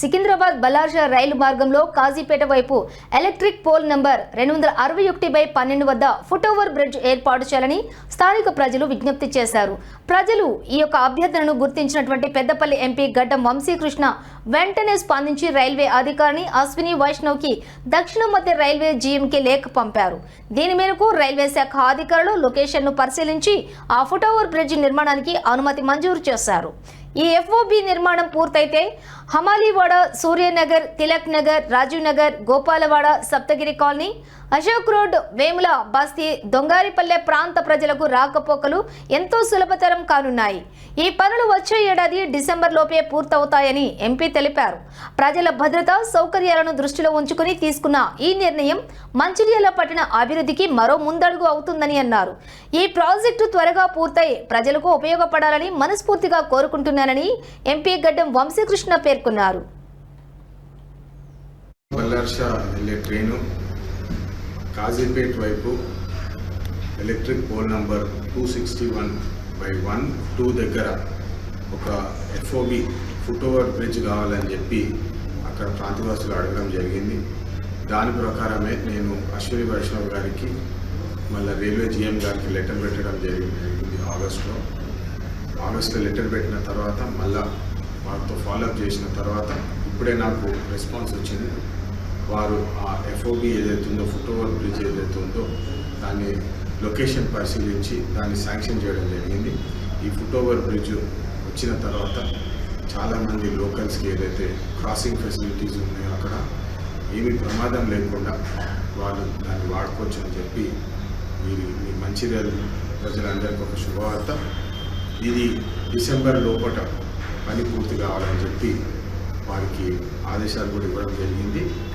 సికింద్రాబాద్ బలార్జా రైలు మార్గంలో కాజీపేట వైపు electric pole number రెండు వందల అరవై ఒకటి బై పన్నెండు వద్ద ఫుట్ ఓవర్ బ్రిడ్జ్ ఏర్పాటు చేయాలని స్థానిక ప్రజలు విజ్ఞప్తి చేశారు. ప్రజలు ఈ యొక్క అభ్యర్థనను గుర్తించినటువంటి పెద్దపల్లి ఎంపీ గడ్డం వంశీకృష్ణ వెంటనే స్పందించి రైల్వే అధికారిని అశ్విని వైష్ణవ్కి దక్షిణ మధ్య రైల్వే జీఎంకి లేఖ పంపారు. దీని మేరకు రైల్వే శాఖ అధికారులు లొకేషన్ను పరిశీలించి ఆ ఫుటోవర్ బ్రిడ్జ్ నిర్మాణానికి అనుమతి మంజూరు చేశారు. ఈ ఎఫ్ఓబి నిర్మాణం పూర్తయితే హమాలీవాడ సూర్యనగర్ తిలక్ నగర్ రాజీవ్ నగర్ గోపాలవాడ సప్తగిరి కాలనీ అశోక్ రోడ్ వేముల బస్తీ దొంగారిపల్లె ప్రాంత ప్రజలకు రాకపోకలు ఎంతో సులభతరం కానున్నాయి. ఈ పనులు వచ్చే ఏడాది డిసెంబర్ లోపే పూర్తవుతాయని ఎంపీ తెలిపారు. ప్రజల భద్రత సౌకర్యాలను దృష్టిలో ఉంచుకుని తీసుకున్న ఈ నిర్ణయం మంచిర్యాల పట్టణ అభివృద్ధికి మరో ముందడుగు అవుతుందని అన్నారు. ఈ ప్రాజెక్టు త్వరగా పూర్తయి ప్రజలకు ఉపయోగపడాలని మనస్ఫూర్తిగా కోరుకుంటున్నానని ఎంపీ గడ్డం వంశీకృష్ణ పేర్కొన్నారు. బల్లార్షా వెళ్ళే ట్రైను కాజీపేట్ వైపు electric pole number two sixty one by one two దగ్గర ఒక ఎఫ్ఓబి ఫుట్ బ్రిడ్జ్ కావాలని చెప్పి అక్కడ ప్రాంతవాసులు అడగడం జరిగింది. దాని ప్రకారమే నేను అశ్విని వైష్ణవ్ గారికి మళ్ళీ రైల్వే జిఎం గారికి లెటర్ పెట్టడం జరిగింది ఆగస్టులో. ఆగస్ట్లో లెటర్ పెట్టిన తర్వాత మళ్ళా వారితో ఫాలోఅప్ చేసిన తర్వాత ఇప్పుడే నాకు రెస్పాన్స్ వచ్చింది. వారు ఆ ఎఫ్ఓబి ఏదైతే ఉందో ఫుట్ ఓవర్ బ్రిడ్జ్ ఏదైతే ఉందో దాన్ని లొకేషన్ పరిశీలించి దాన్ని శాంక్షన్ చేయడం జరిగింది. ఈ ఫుట్ ఓవర్ బ్రిడ్జ్ వచ్చిన తర్వాత చాలామంది లోకల్స్కి ఏదైతే క్రాసింగ్ ఫెసిలిటీస్ ఉన్నాయో అక్కడ ఏమీ ప్రమాదం లేకుండా వాళ్ళు దాన్ని వాడుకోవచ్చు అని చెప్పి మీరు మీ మంచిర్యాల ప్రజలందరికీ ఒక శుభవార్త. ఇది డిసెంబర్ లోపల పని పూర్తి కావాలని చెప్పి వారికి ఆదేశాలు కూడా ఇవ్వడం జరిగింది.